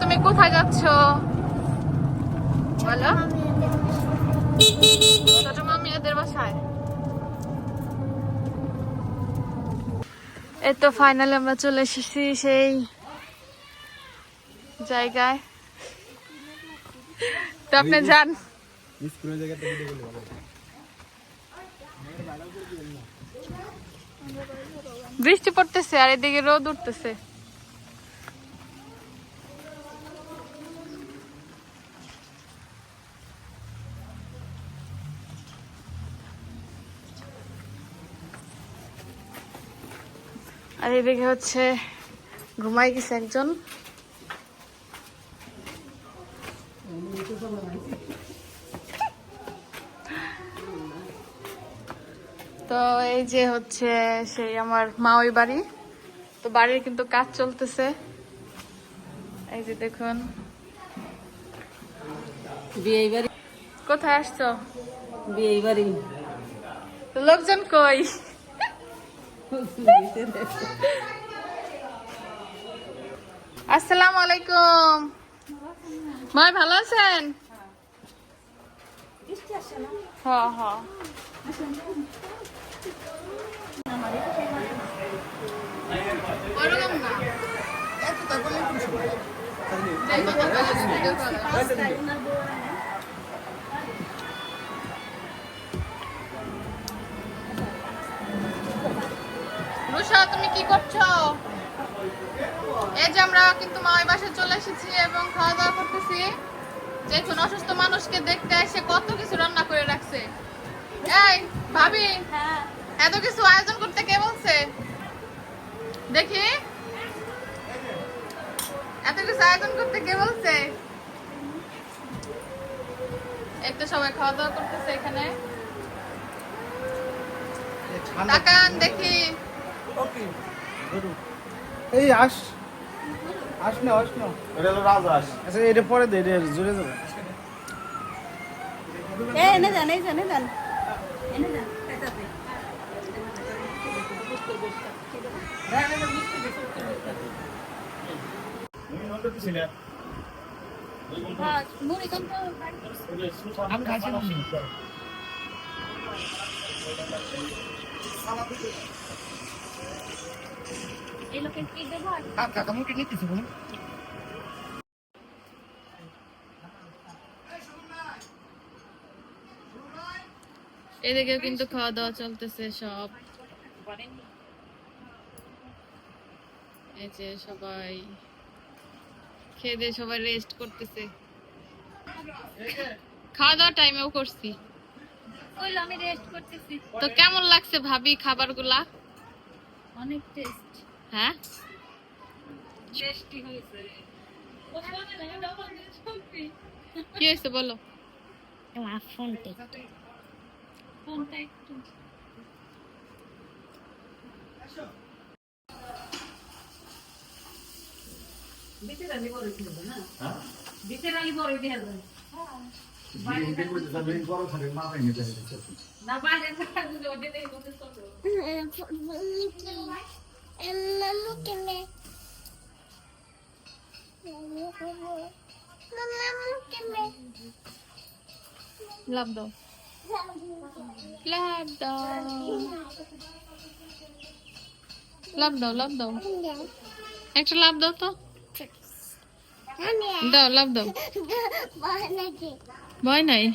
তুমি কোথায় যাচ্ছ? বলো। ছোট বাসায়। এই তো ফাইনালি আমরা চলে এসেছি সেই জায়গায়। তো আপনি যান। বৃষ্টি পড়তেছে আর এদিকে রোদ উঠতেছে। আর এদিকে হচ্ছে ঘুমাই গেছে একজন। তো এই যে হচ্ছে সেই আমার মাওই বাড়ি। তো বাড়ির কিন্তু কাজ চলতেছে। এই যে দেখুন। বিয়ে বাড়ি। কোথায় আসছো? বিয়ে বাড়ি। তো লোকজন কই? আসসালামু আলাইকুম। মাই ভালো আছেন? হ হ ওরকম না। যে কথা বলে ভিডিও কি করছ? এই যে আমরা কিন্তু মামাই বাসায় চলে এসেছি এবং খাওয়া দাওয়া করতেছি। দেখুন অসুস্থ মানুষকে দেখতে এসে কত কিছু রান্না করে রাখছে। এই ভাবি এত কিছু আয়োজন করতে কে বলছে? দেখি। এত কিছু আয়োজন করতে কে বলছে? একটু সবাই খাওয়া দাওয়া করতেছে এখানে। দেখি এই আস। আস না আস না। এটা হলো রাজহাঁস আচ্ছা এটা পরে দে এটা জুড়ে যাবে। এ এনে যান এই এই যান এনে যান এটাতে। আমি খাইছি না। কাকা মুখে নিতেছি বলুন। এদিকে কিন্তু খাওয়া দাওয়া চলতেছে সব। এই যে সবাই খেয়ে দিয়ে সবাই রেস্ট করতেছে। খাওয়া দাওয়া টাইমেও করছি আমি রেস্ট করতেছি। তো কেমন লাগছে ভাবি খাবারগুলা? অনেক টেস্ট হ্যাঁ? কি হয়েছে বলো? ফোনটা ফোনটা একটু না? Em mama can I? Mama can I? Làm đồ. Làm đồ. Làm đồ, làm đồ. Anh cho làm đồ to. Đó, làm đồ. Bói này. Bói này.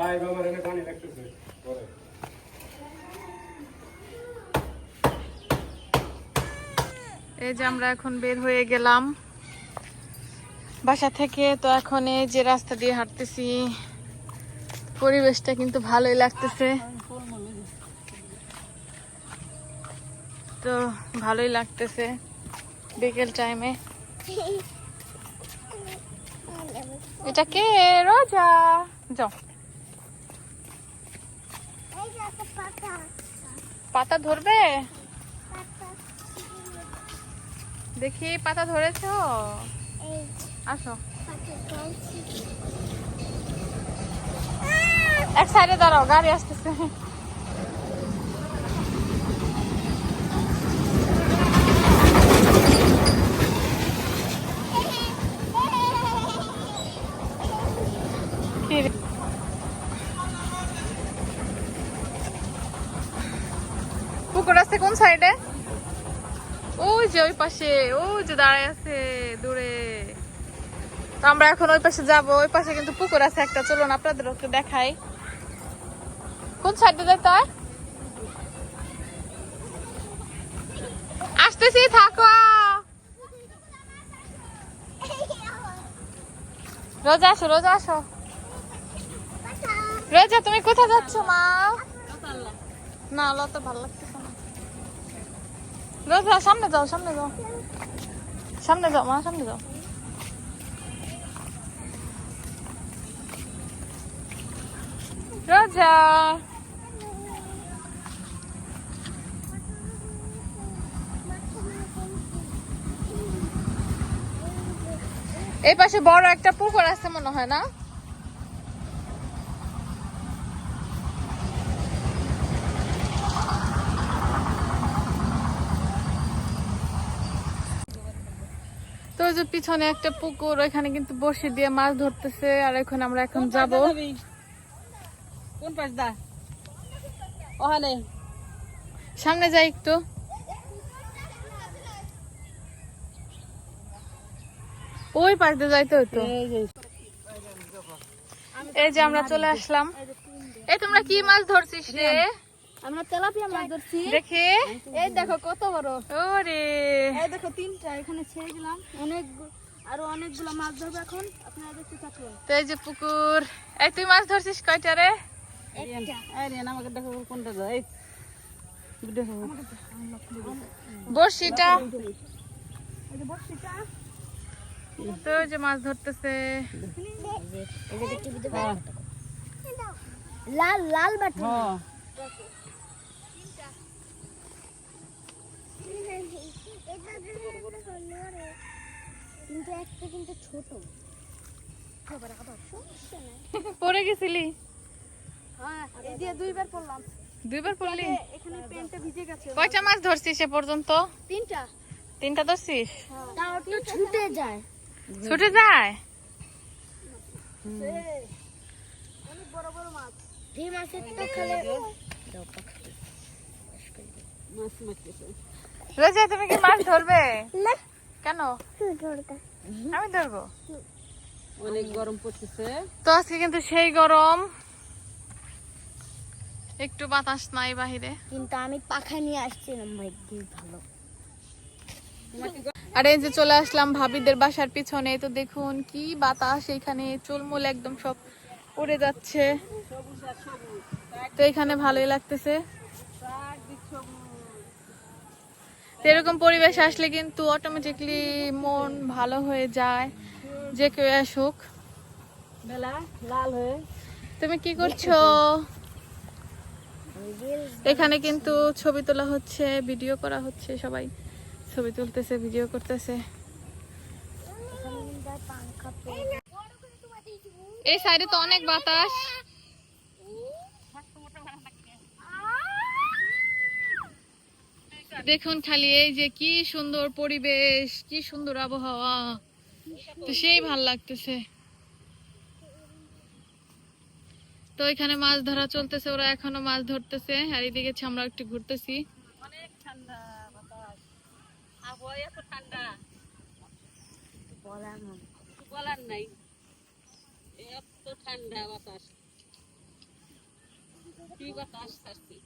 ভাই এনে পানি পরে। এই যে আমরা এখন বের হয়ে গেলাম। বাসা থেকে তো এখন এই যে রাস্তা দিয়ে হাঁটতেছি। পরিবেশটা কিন্তু ভালোই লাগতেছে। তো ভালোই লাগতেছে বিকেল টাইমে। এটা কে? রোজা। যাও। পাতা ধরবে? দেখি পাতা ধরেছো? আসো। এক সাইডে দাঁড়াও গাড়ি আসতেছে। কি আছে কোন সাইডে? ওই যে ওই পাশে, ওই যে দাঁড়ায় আছে দূরে। তো আমরা এখন ওই পাশে যাব, ওই পাশে কিন্তু পুকুর আছে একটা। চলুন আপনাদের একটু দেখাই। কোন সাইডে যেতে হয় আসতেছি, থাকো। রোজা আসো রোজা আসো। রোজা, তুমি কোথায় যাচ্ছ, মা? না আলো তো ভালো লাগতেছে রোজা সামনে যাও সামনে যাও। সামনে যাও, মা, সামনে যাও। রোজা। এই পাশে বড় একটা পুকুর আছে মনে হয়, না? ওই যে পিছনে একটা পুকুর ওইখানে কিন্তু বসে দিয়ে মাছ ধরতেছে আর এখন আমরা এখন যাব। কোন পাশ দা ওখানে। সামনে যাই একটু। ওই পাশ দিয়ে যাইতে হতো এই যে। এই যে আমরা চলে আসলাম। এই তোমরা কি মাছ ধরছিস রে? আমরা তেলাপিয়া মাছ ধরছি। দেখে। এই দেখো কত বড়। ওরে। এই দেখো তিনটা এখানে ছেড়ে দিলাম। অনেক আরও অনেকগুলো মাছ ধরবো এখন। আপনারা দেখতে থাকুন। তো এই যে পুকুর। এই তুই মাছ ধরছিস কয়টা রে? আমাকে দেখো কোনটা তো যে মাছ ধরতেছে। হ্যাঁ লাল লাল বাটি কিন্তু একটা কিন্তু ছোট খবর আবার সমস্যা নাই পড়ে গেছিলি? হ্যাঁ এই দিয়ে দুইবার পড়লাম। দুইবার পড়লি? এখানে প্যান্টটা ভিজে গেছে। কয়টা মাছ ধরছিস এ পর্যন্ত? তিনটা। তিনটা ধরছিস? তাও তো ছুটে যায়। ছুটে যায়? অনেক বড় বড় মাছ। এই মাছের তো খেলে মাছ মারতেছে। রোজা তুমি কি মাছ ধরবে? না। কেন? আমি ধরবো অনেক গরম পড়তেছে। তো আজকে কিন্তু সেই গরম। একটু বাতাস নাই বাহিরে। কিন্তু আমি পাখা নিয়ে আসছিলাম ভাই কি ভালো। আর এই যে চলে আসলাম ভাবিদের বাসার পিছনে তো দেখুন কি বাতাস এখানে চুলমুল একদম সব উড়ে যাচ্ছে। তো এখানে ভালোই লাগতেছে তো এরকম পরিবেশ আসলে কিন্তু অটোমেটিকলি মন ভালো হয়ে যায়। যে কেউ আসুক। বেলা লাল হয়ে। তুমি কি করছ? এখানে কিন্তু ছবি তোলা হচ্ছে ভিডিও করা হচ্ছে সবাই ছবি তুলতেছে ভিডিও করতেছে। এই সাইডে তো অনেক বাতাস। দেখুন খালি এই যে কি সুন্দর পরিবেশ কি সুন্দর আবহাওয়া। তো সেই ভালো লাগতেছে। তো এখানে মাছ ধরা চলতেছে ওরা এখনও মাছ ধরতেছে। আর এদিকে আমরা একটু ঘুরতেছি। অনেক ঠান্ডা বাতাস। এত ঠান্ডা। বলার নাই। এত ঠান্ডা বাতাস। কি বাতাস আসছে